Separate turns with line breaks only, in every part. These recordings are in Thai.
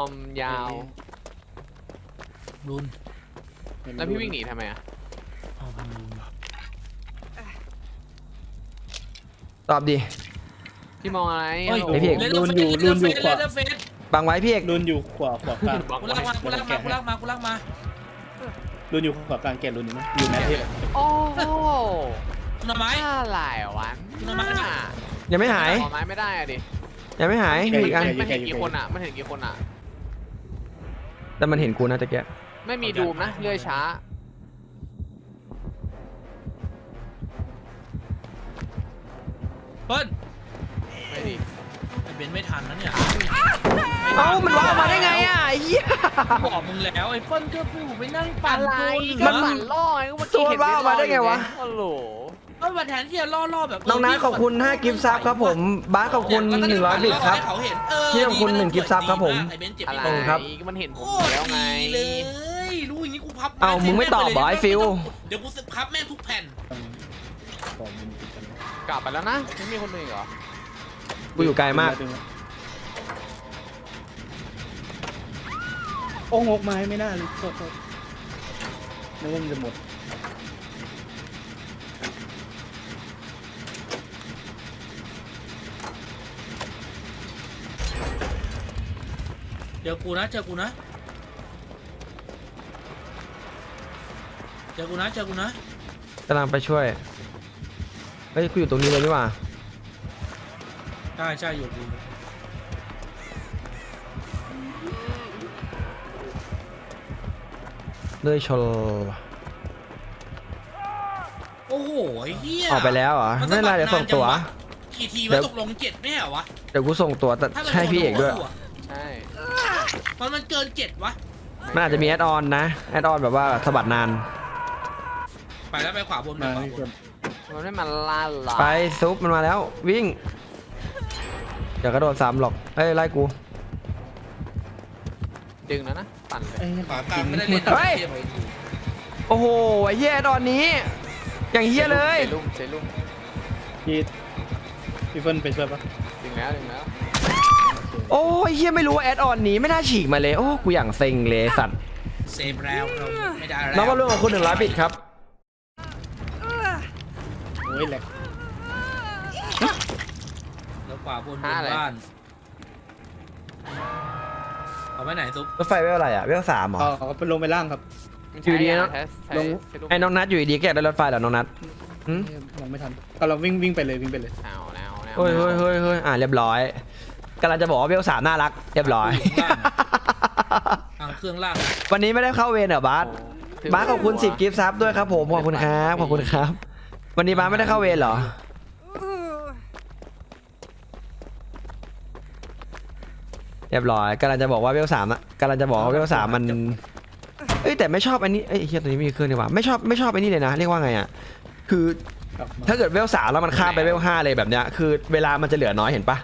อมยาว
รุน
แล้วพี่วิ่งหนีทำไมอะ
เอาพังรุนว่ะ
ตอบดิ
พี่มองอะไร
เฮ้ย
โอ้
ไอ้
โห
พี่
เล
เอก
เดอร์เฟสเลเดอร์เฟสเลเดอร์เฟส
บังไว้พี่เอก
รุนอยู่ขวาขวากลาง
บอก
กู
ไว้
ลากมากูลากมากูลากมากูลากมากูลากมา
รุนอยู่ขวากลางแกนรุนอยู่ไหมอยู่แมทเทป
โอ้โห
หน่อไม้
อะไรวะ
ทำไมล่ะ
ยังไม่หาย
ขอไม้ไม่ได้อะดิ
ยังไม่หายมีอีกอัน
มันเห็นกี่คนอะมันเห็นกี่คนอะ
แต่มันเห็นกูนะตะเกีย
ไม่มีดูมนะเลื่อยช้า
เปิ้ล
ไม่ดี
ไอ้เบนไม่ทันนะเนี่ย
เอ้ามันว่าออกมาได้ไงอะไอ้เหี้ย
บอกมึงแล้วไอ้เปิ้ลก็ผู้ไปนั่งปั่น
อะไร
ตัว
มันปั่นล่อไงก็เมื่อกี้
ตัว
เห็น
ว่าออกมาได้ไงวะ
โอ้โห
ก็มาแทนที่จะล่อล่อแบบ
น้องนัทขอบคุณ5กิฟต์ซับครับผมบาสขอบคุณ100บิตครับ
เขาเห็นเออ
พี่ขอบคุณหนึ่งกิฟต์ซับครับผม
ไอ้เบนเจ็บ
อะไร
อีก
ครับ
มันเห็นผ
โอ้
มอยู่แล้วไง
ดีเลยรู้อย่างนี้กูพับ
เอ้ามึงไม่ตอบเหรอไอ้ฟิว
เดี๋ยวกูสึกพับแม่งทุกแผ่น
ขอมุมติดกันนะ
กลับไปแล้วนะไม่มีคนอื่นอีกเหรอ
กูอยู่ไกลมาก
ดึงแล้วโอ้งกไม้ไม่น่าเลยโทษโทษนึกว่ามันจะหมด
จอกูนะเจอกูนะเจอกูนะเจอกูนะ
กำลังไปช่วย เฮ้ยกูอยู่ตรงนี้เลยนี่หว่า
ใช่ใช่อยู่กู
เลยชน
โอ้โหไอ้เหี้ย
ออกไปแล้วเหรอไม่เป็นไรเดี๋ยวส่งตั๋ว
กี่ที
เดี๋
วะ
ยว
ตกลงเจ็ดไม่ใช่เหรอวะ
เดี๋ยวกูส่งตัวแต่
ถ้ามัน
ใช่พี่เอกด้วย
โนหัอะ
ใช่
มันมันเกินเจ็ดวะ
มันอาจจะมีแอดออนนะ แอดออนแบบว่าสะบัดนาน
ไปแล้วไปขวาบนไป
มา
ขวา
พี่
บ
เพื่อนน
มันไม่มาล่าหรอ
ไปซุปมันมาแล้ว วิ่งอย่ากระโดดซ้ำหรอกเอ้ยไล่กู
ดึงแล้วนะ ปั่นเลย
เอ้ย
ขวากลางไม่ได้เล่น
เฮ้ย โอ้โหไอ้เหี้ยแอดออนนี้ อย่างเหี้ยเลย
เซรุ่มเซรุ่ม
พี่พี่เฟิร์นไปช่วยปะ
ดึงแล้วดึงแล้ว
โอ้ยเหี้ยไม่รู้ว่าแอดออนนี้ไม่น่าฉีกมาเลย โอ้กูอย่างเซ็งเลยสัตว์
เซฟแล้วเราไม่ได้แล้ว
น้องมาเรื่องของคุณหนึ่งร้อยบิตครับ
โอ้ยแหลก
แล้วขวาบนบนบ้านเอาไว้ไหนซุป
รถไฟเวลอะไรอะเวลสามเหรอ
เอาเอาไปลงไปล่างครับ
มัน
อยู่
ใช้
ดี
ยา
นะ
ใช้ใช้
ลง
เซรุ่ม
ไอ้น้องนัทอยู่ดีๆแกอยากได้รถไฟเหรอน้องนัทหืม
มองไม่ทันก็เราวิ่งวิ่งไปเลยวิ่งไปเลย
เอาแล้วเอาแล้ว
เฮ้ยเฮ้ยเฮ้ยเฮ้ยอ่าเรียบร้อย กำลังจะบอกว่าเวลสามน่ารัก เรียบร้อย
ทางเครื่องล่าง
วันนี้ไม่ได้เข้าเวรเหรอบาส
ถึง
บาสขอบคุณสิบกิฟต์ซับด้วยครับผมขอบคุณครับขอบคุณครับ วันนี้บาสไม่ได้เข้าเวรเหรอ เรียบร้อยกำลังจะบอกว่าเวลสามอะกำลังจะบอกว่าเวลสามมันเอ้ยแต่ไม่ชอบอันนี้เอ้ยเฮียตัวนี้ไม่มีเครื่องนี่หว่าไม่ชอบไม่ชอบไอ้นี่เลยนะ เรียกว่าไงอะคือ
กลับมา
ถ้าเกิดเวลสามแล้วมันข้ามไปเวลห้าเลยแบบเนี้ยคือเวลามันจะเหลือน้อยเห็นปะ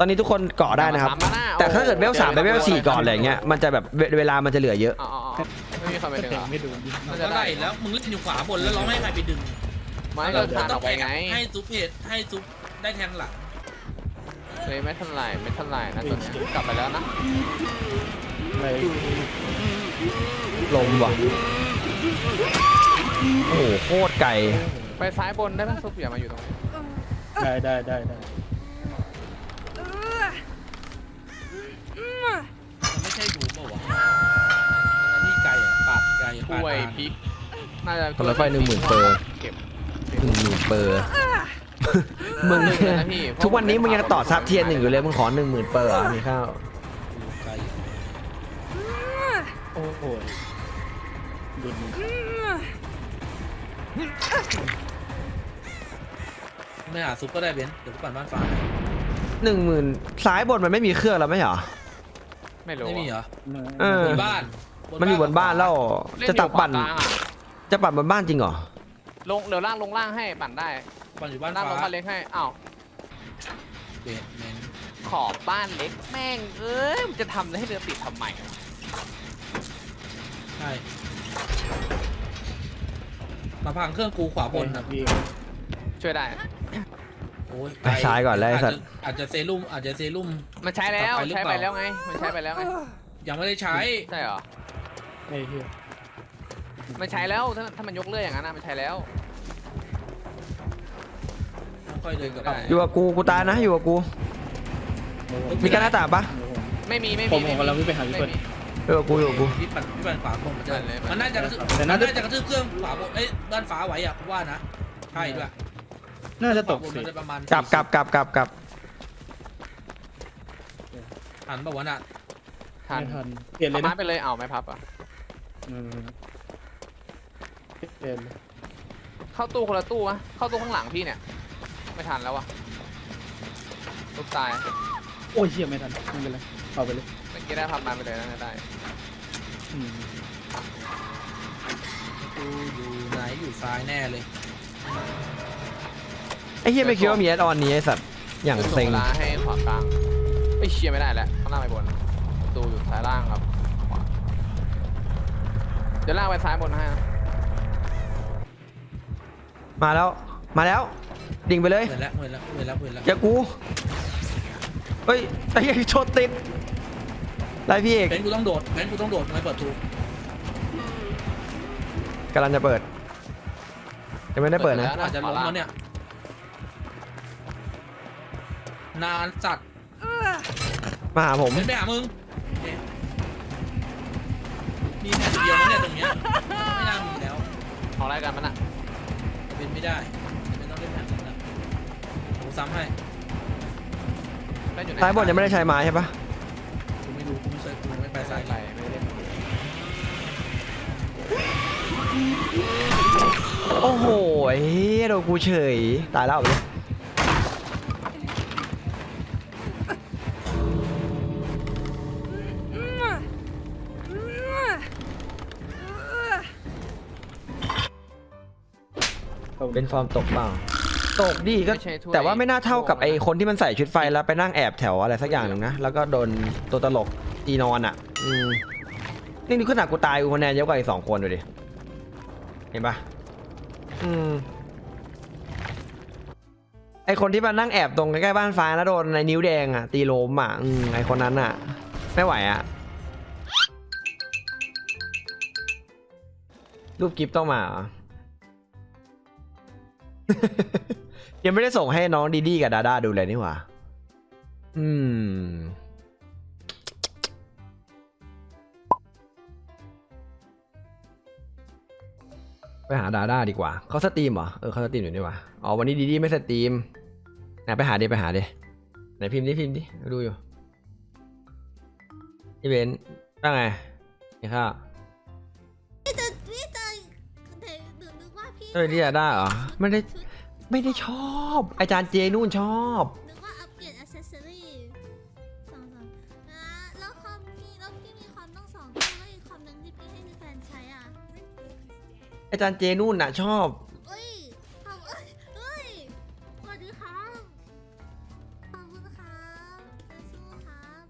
ตอนนี้ทุกคนเกาะได้นะครับ
สามมาหน้
แต่ถ้าเกิดเวลสามไปเวลสี่ก่อนอะไรอย่างเงี้ยมันจะแบบเวเวลามันจะเหลือเยอะ
อ๋ออ๋ออ๋อไม่มีใครไป
ก็
ดึง
แท
เหรงอ
ไม่โดน
มันก็ไล่แล้วมึงเล่นอยู่ขวาบนแล้วร้องให้ใครไปดึง
ไม่ก็ทานออกไปไง
ให้ซุปเพจให้ซุปได้แทงหลัง
เลยไม่เท่าไหร่ไม่เท่าไหร่นะตอนเนี้ยกลับไปแล้วนะ
อะไร
ลมว่ะโอ้โหโคตรไกล
ไปซ้ายบนได้ไหมซุปอย่ามาอยู่ตรงนี้
ได้ได้ได้ได้
มันไม่ใช่ดูเปล่าวะอะไรที่ไกลอะปาดไกลปาด
ถ้วย
ทาง
พริก น่าจะ
คนละไฟหนึ่งหมื่นเปอร์
เก็บ
หนึ่งหมื่นเปอร์มึงทุกวันนี้มึงยังต่อซับเทียนหนึ่งอยู่เลยมึงขอหนึ่งหมื่นเปอร์เหรอมีข้าว
ไกล
โอ้โหดุน
ไม่หาซุปก็ได้เบนซ์เดี๋ยวกูปั่นบ้านฟ้า
หนึ่งหมื่นซ้ายบนมันไม่มีเครื่องแล้วไม่เหรอ
ไม่รู้
ไม่มีเหรอ
เออ
บนบ้าน
มันอยู่บนบ้านแล้ว
เล่น
จะ
อยู่
ตักปั่น
ขวากลางอะ
จะปั่นบนบ้านจริงเหรอ
ลงเดี๋ยวล่างลงล่างให้ปั่นได้
ปั่นอยู่บ้าน
ล่างล
ฟ้าง
บ้านเล็กให้อ้าว
เบนเมน
ขอบบ้านเล็กแม่งเอ้ยมันจะทำอะไรให้เรือติดทำไมวะ
ใช่มาพังเครื่องกูขวาบบน
น
นะ
นะพี่
ช่วยได้
โอ้ ย
ไปซ้ายก่อนเลยไอ้สัตว์
อาจจะเซรุ่มอาจจะเซรุ่ม
มันใช้แล้ว
ต่อไปหรือ
ใช้
เป
ไป
ล่า
แล้วไง มันใช้ไปแล้วไง
ยังไม่ได้ใช้
ใช่เหรอ
ไอ้เหี้ย
มันใช้แล้ว ถ้าถ้ามันยกเลื่อยอย่างนั้นนะมันใช้แล้ว
ค่อยเดินกลับ
ได้
ไป
อยู่กับกูกูตายนะอยู่กับกู มีการหน้าต่างปะ
ไม่มีไม่
ผ
มี
มผมกำลังวิ่งไปหาพี่
ไม่
เฟิร์น
มี
อยู่กับกูอยู่กับกู
พี่ปั่นพี่ปั่นฝาบนมันจะ
ปั่นเลยปั่น
มันน่าจะกระทืบ
แต่
มัน
น่าจะ
น่าจะกระทืบเครื่องฝาบนเอ้ยด้านฝาไหวอะกูว่านะ ใช่ด้วย
น่าจะต
ฝากบน
สิ
มันจะประมาณ
กลับกลับกลับกลับกลับ
หันปะวะน่ะ
ทัน
ไม่ทันเปลี่ยนเล
เอา
ย
ไม้
นะ
ไปเลยเอาไม้พับอะ
อืมเปลี่ยนเลย
เข้าตู้คนละตู้มะเข้าตู้ข้างหลังพี่เนี่ย ไม่ทันแล้ววะลูกตาย
โอ้ยเชี่ยไม่ทันไม่เป็นไรเอาไปเลย
เมื่อกี้ได้พับไม้ไปเลยนะได้
อืม
กูอยู่ไหนอยู่ซ้ายแน่เลย
ไอ้เฮียไม่คิดว่ามีแอดออนนี้ไอ้สัตว์อย่าง
คือส่
เซ็ง
เวลาให้ขวากลางเอ้ยเชียร์ไม่ได้แล้วข้างล่างไปบนประตูอยู่ซ้ายล่างครับขวาเดี๋ยวล่างไปซ้ายบนให้นะ
มาแล้ว มาแล้ว ดิ่งไปเลย
เหมือนแล้วเหมือนแล้วเหมือนแล้วเหมือนแล้ว
อย่ากู เฮ้ยไอ้เหี้ยโชดติดไล่พี่เอก
เบนซ์กูต้องโดดเบนซ์กูต้องโดดไม่เปิดทู
กำลังจะเปิดยังไม่ได้เปิดนะ
อาจจะล้มแล้วเนี่ย นานจัด
มาหาผม
เบนซ์ไปหามึงเอ๊ะมีแผ่นเดียวนะเนี่ยตรงเนี้ยไม่น่ามีแล้ว
ของอะไรกันมันอะ
เป็นไม่ได้เป็นต้องเล่นแผ่นนึงนะผมซ้ำให้
ได้อยู่ใน
ซ้ายบนยังไม่ได้ใช้ไม้ใช่ปะ
กูไม่รู้กูไม่เคยกูไม่ไป
ซ้า
ซ้ายย
ไหลไม่ได้เล่น
โอ้โหไอ้เหี้ยโดนกูเฉยตายแล้วเอาไปเลย
เอา
เป็นฟอร์มตกเปล่าตกดีก็
ไม่ใช่ถ้ย
แต่ว่าไม่น่าเท่ากับไอ้คนที่มันใส่ชุดไฟแล้วไปนั่งแอบแถวอะไรสักอย่างหนึ่งนะ แล้วก็โดนตัวตลกตีนอนอะ อืม นี่นี่ขนาดกูตายกูคะแนนเยอะกว่าอีกสองคนดูดิ เห็นปะอืม ไอคนที่มานั่งแอบตรงใกล้ๆบ้านฟ้าแล้วโดนในนิ้วแดงอะ ตีล้มอะ อืม ไอคนนั้นอะ ไม่ไหวอะ รูปกิฟต้องมาเหรอ ยังไม่ได้ส่งให้น้องดีดีกับดาด้าดูเลยนี่หว่า อืม ไปหาดาด้าดีกว่า เขาสตรีมเหรอ เออเขาสตรีมอยู่นี่หว่า อ๋อวันนี้ดีดีไม่สตรีมไหนไปหาดิไปหาดิไหนพิมพ์ดิพิมพ์ดิ ดูอยู่พี่เบนว่าไงนี่ข้าว
พี่ะ พี่จะเดี๋ยวหนูนึกว่าพี่
เออที่ดาด้าเหรอไม่ได้ไม่ได้ชอบ อาจารย์เจนู่นชอบ
นึกว่าอัปเกรดอ c เซสซอรี่สองสองอ่าแล้วคอมพี่แล้วพี่มีคอมต้องสองเครื่องแล้วอีกคอมหนึ่งที่พี่ให้แฟนใช้อะ
อาจารย์เจนู่นน่ะชอบ
เอ้ยขอบเอ้ยเอ้ยสวัสดีครับขอบคุณครับจะสู้ครับ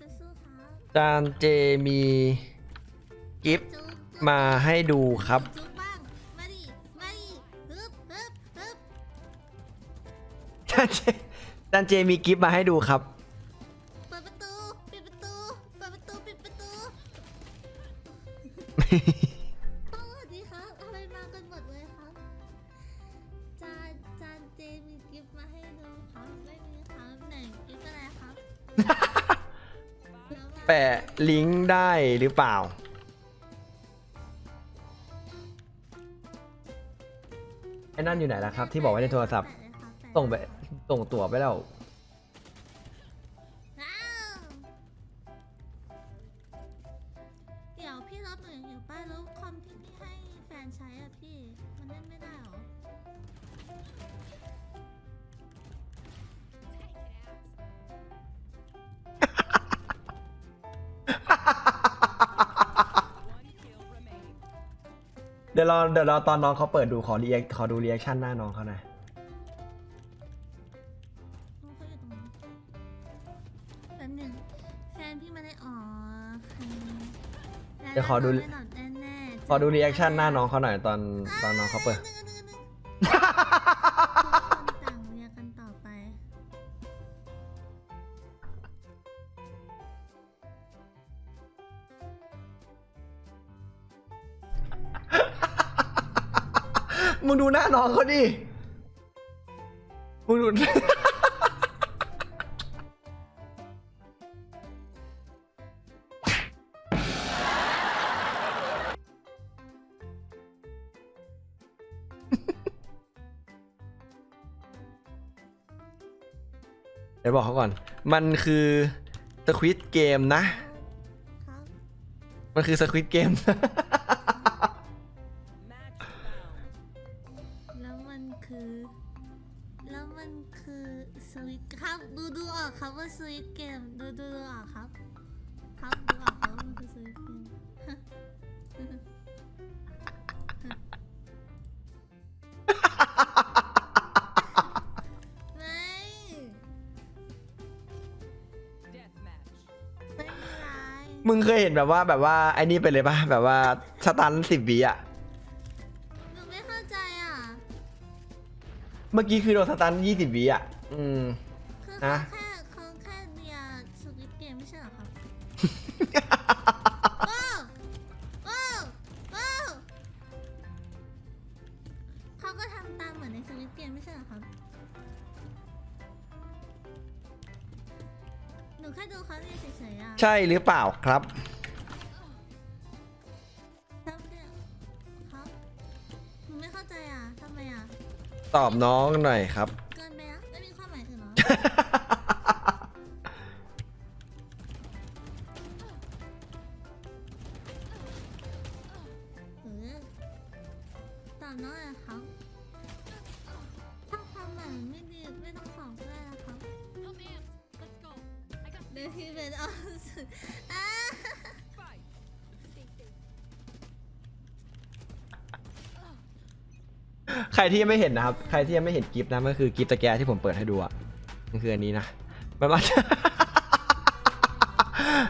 จะสู้ครับ
อาจารย์เจมี กิฟต์
จุ๊บ
มาให้ดูครับ
จุ๊บบ้างมาดิมาดิฮึบฮึบฮึบ
อาจารย์เจอาจารย์เจมีกิฟต์มาให้ดูครับ
เปิดประตูปิดประตูเปิดประตูปิดประตูสวัสดีครับอะไรมากันหมดเลยครับ จานจานเจมีกิฟต์มาให้ดูครับไม่มีครับไหนกิฟต์อะไรครับเดี๋ยวมา
แปะลิงก์ได้หรือเปล่า นั่นอยู่ไหนล่ะครับ ที่บอกไว้ในโทรศัพท์
แปะเลยครับแปะ
ส่งไปส่งตั๋วไปแล้ว
อ้าวเดี๋ยวพี่รับหนูอยู่ป้าแล้วคอมที่พี่ให้แฟนใช้อะพี่ มันเล่นไม่ได้หรอ
ดี๋ยวรอเดี๋ยวรอตอนน้องเขาเปิดดูขอรีขอดูรีแอคชั่นหน้าน้องเขาหน่อย
น้องเขาอยู่ตรงนี้แป๊บหนึงแฟนพี่มาได้อ๋อใคร
เดี๋ยวขอดู
แน่ๆแน่ๆ
ขอดูรีแอคชั่นหน้าน้องเขาหน่อยตอนตอนน้องเขาเปิด
ทุกคนต่าง อ
งเขาดิมึงดูเดี๋ยวบอกเขาก่อน มันคือสควิตเกมนะ
ครับ
มันคือสควิตเกม
คือ แล้วมันคือสวิตครับดูดูออกครับว่าสวิตเกมดูดูดูออกครับ ครับดูออกครับว่ามันคือสวิตเกมไม่ไม่มีไร
มึงเคยเห็นแบบว่าแบบว่าไอ้นี่ไปเลยปะแบบว่าสตันสิบวิอะ
เมื่
อกี้คือโดนสตันยี่สิบวิอะอืม
คือ
ฮะ
เขาแค่เขาแค่เรียนสวิตเกมไม่ใช่เหรอครับ ว้าวว้าวว้าวเขาก็ทำตามเหมือนในสวิตเกมไม่ใช่เหรอครับ หนูแค่ดูเขาเรียนเฉยๆอะ
ใช่หรือเปล่าครับ ตอบน้องหน่อยครับ
เกินไปนะไม่มีความหมายอื่นเหรอ เออตอบน้อยอะครับถ้าความหมายไม่ดีไม่ต้องสอบก็ได้นะครับเดที่เป็นออสุดอ่า
ใครที่ยังไม่เห็นนะครับ ใครที่ยังไม่เห็นกิฟต์นะมันคือกิฟต์ตะแกรงที่ผมเปิดให้ดูอะมันคืออันนี้นะมันมาจาก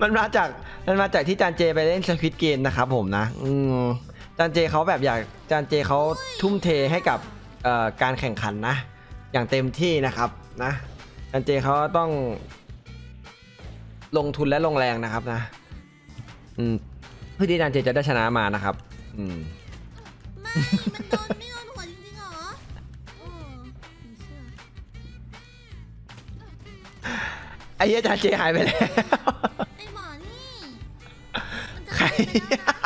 มันมาจากมันมาจากที่จานเจไปเล่นสควิตเกมนะครับผมนะ อืมจานเจเขาแบบอยากจานเจเขาทุ่มเทให้กับเอ่อการแข่งขันนะ อย่างเต็มที่นะครับนะจานเจเขาต้อง ลงทุนและลงแรงนะครับนะ อืมเพื่อที่จานเจจะได้ชนะมานะครับ อืม ไอ้เหี้ยจานเจหายไปแล้ว
ไอหมอนี่มันจะ
ใคร
เป็นไปแล้ว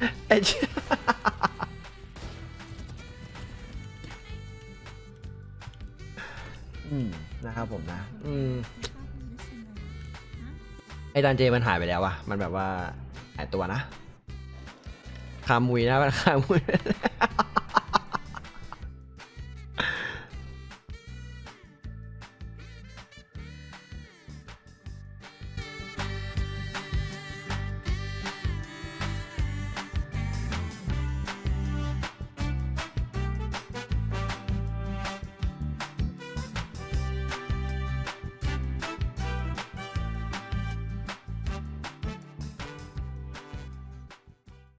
นะ
ไอ้เหี้ยอืมนะครับผมนะ อืม ไอ้จานเจมันหายไปแล้ววะมันแบบว่าหายตัวนะ ขามุยนะมันขามุยไปแล้ว